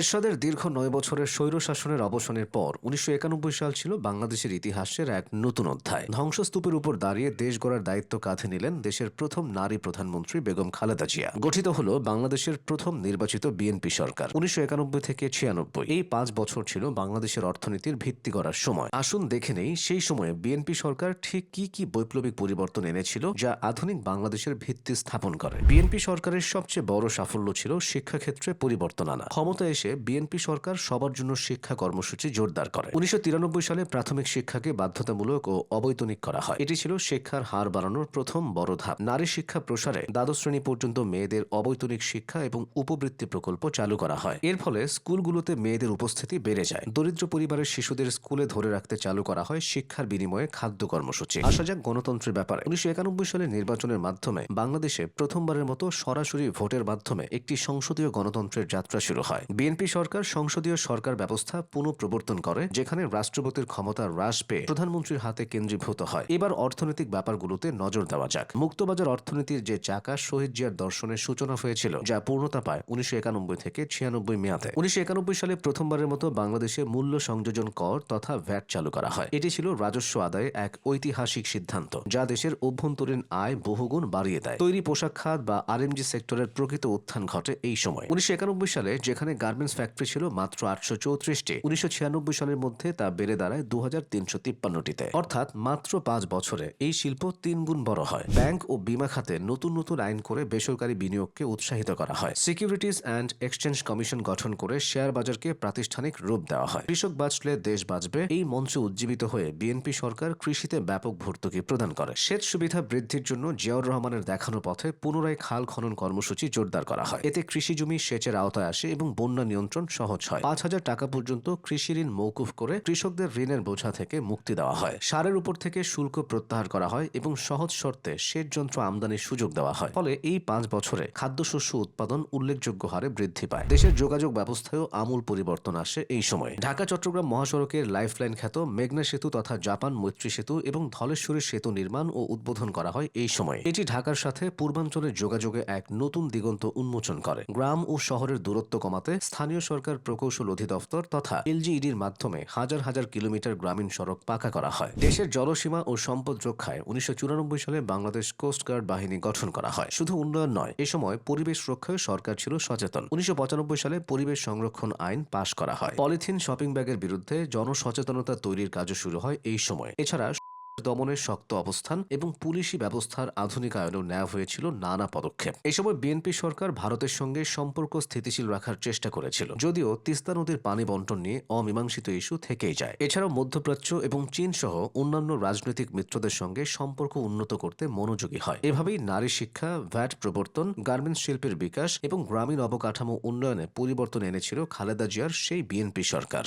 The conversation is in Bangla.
এরশাদের দীর্ঘ নয় বছরের স্বৈর শাসনের অবসানের পর উনিশশো একানব্বই সাল ছিল বাংলাদেশের ইতিহাসের এক নতুন অধ্যায়। ধ্বংসস্তূপের উপর দাঁড়িয়ে দেশ গড়ার দায়িত্ব কাঁধে নিলেন দেশের প্রথম নারী প্রধানমন্ত্রী বেগম খালেদা জিয়া। গঠিত হল বাংলাদেশের প্রথম নির্বাচিত বিএনপি সরকার, উনিশশো একানব্বই থেকে ছিয়ানব্বই। এই পাঁচ বছর ছিল বাংলাদেশের অর্থনীতির ভিত্তি করার সময়। আসুন দেখে নেই সেই সময়ে বিএনপি সরকার ঠিক কি কি বৈপ্লবিক পরিবর্তন এনেছিল যা আধুনিক বাংলাদেশের ভিত্তি স্থাপন করে। বিএনপি সরকারের সবচেয়ে বড় সাফল্য ছিল শিক্ষাক্ষেত্রে পরিবর্তন আনা। ক্ষমতা এসে বিএনপি সরকার সবার জন্য শিক্ষা কর্মসূচি জোরদার করে। উনিশশো সালে প্রাথমিক শিক্ষাকে বাধ্যতামূলক ও অবৈতনিক করা হয়। এটি ছিল শিক্ষার হার বাড়ানোর প্রথম বড় ধাপ। নারী শিক্ষা প্রসারে দ্বাদশ শ্রেণি পর্যন্ত মেয়েদের অবৈতনিক শিক্ষা এবং উপবৃত্তি প্রকল্প চালু করা হয়। এর ফলে স্কুলগুলোতে মেয়েদের উপস্থিতি বেড়ে যায়। দরিদ্র পরিবারের শিশুদের স্কুলে ধরে রাখতে চালু করা হয় শিক্ষার বিনিময়ে খাদ্য কর্মসূচি। আসা যাক গণতন্ত্রের ব্যাপারে। উনিশশো একানব্বই সালে নির্বাচনের মাধ্যমে বাংলাদেশে প্রথমবারের মতো সরাসরি ভোটের মাধ্যমে একটি সংসদীয় গণতন্ত্রের যাত্রা শুরু হয়। বিএনপি সরকার সংসদীয় সরকার ব্যবস্থা পুনঃপ্রবর্তন করে, যেখানে রাষ্ট্রপতির ক্ষমতা হ্রাস পেয়ে প্রধানমন্ত্রীর হাতে কেন্দ্রীভূত হয়। এবার অর্থনৈতিক ব্যাপারগুলোতে নজর দেওয়া যাক। মুক্তবাজার অর্থনীতির যে চাকা, শহীদ জিয়ার দর্শনের সূচনা হয়েছিল, যা পূর্ণতা পায় উনিশশো একানব্বই থেকে ছিয়ানব্বই মেয়াদে। উনিশশো একানব্বই সালে প্রথমবারের মতো বাংলাদেশে মূল্য সংযোজন কর তথা ভ্যাট চালু করা হয়। এটি ছিল রাজস্ব আদায়ে এক ঐতিহাসিক সিদ্ধান্ত, যা দেশের অভ্যন্তরীণ আয় বহুগুণ বাড়িয়ে দেয়। তৈরি পোশাক খাত বা আরএমজি সেক্টরের প্রকৃত উত্থান ঘটে এই সময়। উনিশশো একানব্বই সালে যেখানে গার্মেন্টস ফ্যাক্টরি ছিল মাত্র আটশো চৌত্রিশটি। উনিশশো ছিয়ানব্বই সালের মধ্যে তা বেড়ে দাঁড়ায় দু হাজার তিনশো তিপ্পান্নটিতে। অর্থাৎ মাত্র পাঁচ বছরে এই শিল্প তিন গুণ বড় হয়। ব্যাংক ও বিমা খাতে নতুন নতুন আইন করে বেসরকারি বিনিয়োগকে উৎসাহিত করা হয়। সিকিউরিটিজ অ্যান্ড এক্সচেঞ্জ কমিশন গঠন করে শেয়ার বাজারকে প্রাতিষ্ঠানিক রূপ দেওয়া হয়। কৃষক বাঁচলে দেশ বাঁচবে, এই মঞ্চে উজ্জীবিত হয়ে বিএনপি সরকার কৃষিতে ব্যাপক ভর্তুকি প্রদান করে। সেচ সুবিধা বৃদ্ধির জন্য জিয়াউর রহমানের দেখানো পথে পুনরায় খাল খনন কর্মসূচি জোরদার করা হয়। এতে কৃষি জমি সেচের আওতায় আসে এবং বন্যা নিয়ন্ত্রণ সহজ হয়। পাঁচ হাজার টাকা পর্যন্ত কৃষি ঋণ মৌকুফ করে কৃষকদের ঋণের বোঝা থেকে মুক্তি দেওয়া হয়। সারের উপর থেকে শুল্ক প্রত্যাহার করা হয় এবং সহজ শর্তে সেচ যন্ত্র আমদানির সুযোগ দেওয়া হয়। ফলে এই পাঁচ বছরে খাদ্যশস্য উৎপাদন উল্লেখযোগ্য হারে বৃদ্ধি পায়। দেশের যোগাযোগ ব্যবস্থায়ও আমূল পরিবর্তন আসে এই সময়ে। ঢাকা, চট্টগ্রাম মহাসড়কের লাইফলাইন খ্যাত মেঘনা সেতু তথা জাপান মৈত্রী সেতু এবং ধলেশ্বরী সেতু নির্মাণ ও উদ্বোধন করা হয় এই সময়ে। এটি ঢাকার সাথে পূর্বাঞ্চলের যোগাযোগে এক নতুন দিগন্ত উন্মোচন করে। গ্রাম ও শহরের দূরত্ব কমাতে স্থানীয় সরকার প্রকৌশল অধিদপ্তর তথা এলজিইডির মাধ্যমে হাজার হাজার কিলোমিটার গ্রামীণ সড়ক পাকা করা হয়। দেশের জলসীমা ও সম্পদ রক্ষায় উনিশশো চুরানব্বই সালে বাংলাদেশ কোস্ট গার্ড বাহিনী গঠন করা হয়। শুধু উন্নয়ন নয়, এ সময় পরিবেশ রক্ষায় সরকার ছিল সচেতন। উনিশশো পঁচানব্বই সালে পরিবেশ সংরক্ষণ আইন পাশ করা হয়। পলিথিন শপিং ব্যাগের বিরুদ্ধে জনসচেতনতা তৈরির কাজও শুরু হয় এই সময়। এছাড়া দমনের শক্ত অবস্থান এবং পুলিশি ব্যবস্থার আধুনিকায়নেও নেওয়া হয়েছিল নানা পদক্ষেপ। এই সময় বিএনপি সরকার ভারতের সঙ্গে সম্পর্ক স্থিতিশীল রাখার চেষ্টা করেছিল। যদিও তিস্তা নদীর পানি বন্টন নিয়ে অমীমাংসিত ইস্যু থেকেই যায়। এছাড়াও মধ্যপ্রাচ্য এবং চীন সহ অন্যান্য রাজনৈতিক মিত্রদের সঙ্গে সম্পর্ক উন্নত করতে মনোযোগী হয়। এভাবেই নারী শিক্ষা, ভ্যাট প্রবর্তন, গার্মেন্টস শিল্পের বিকাশ এবং গ্রামীণ অবকাঠামো উন্নয়নে পরিবর্তন এনেছিল খালেদা জিয়ার সেই বিএনপি সরকার।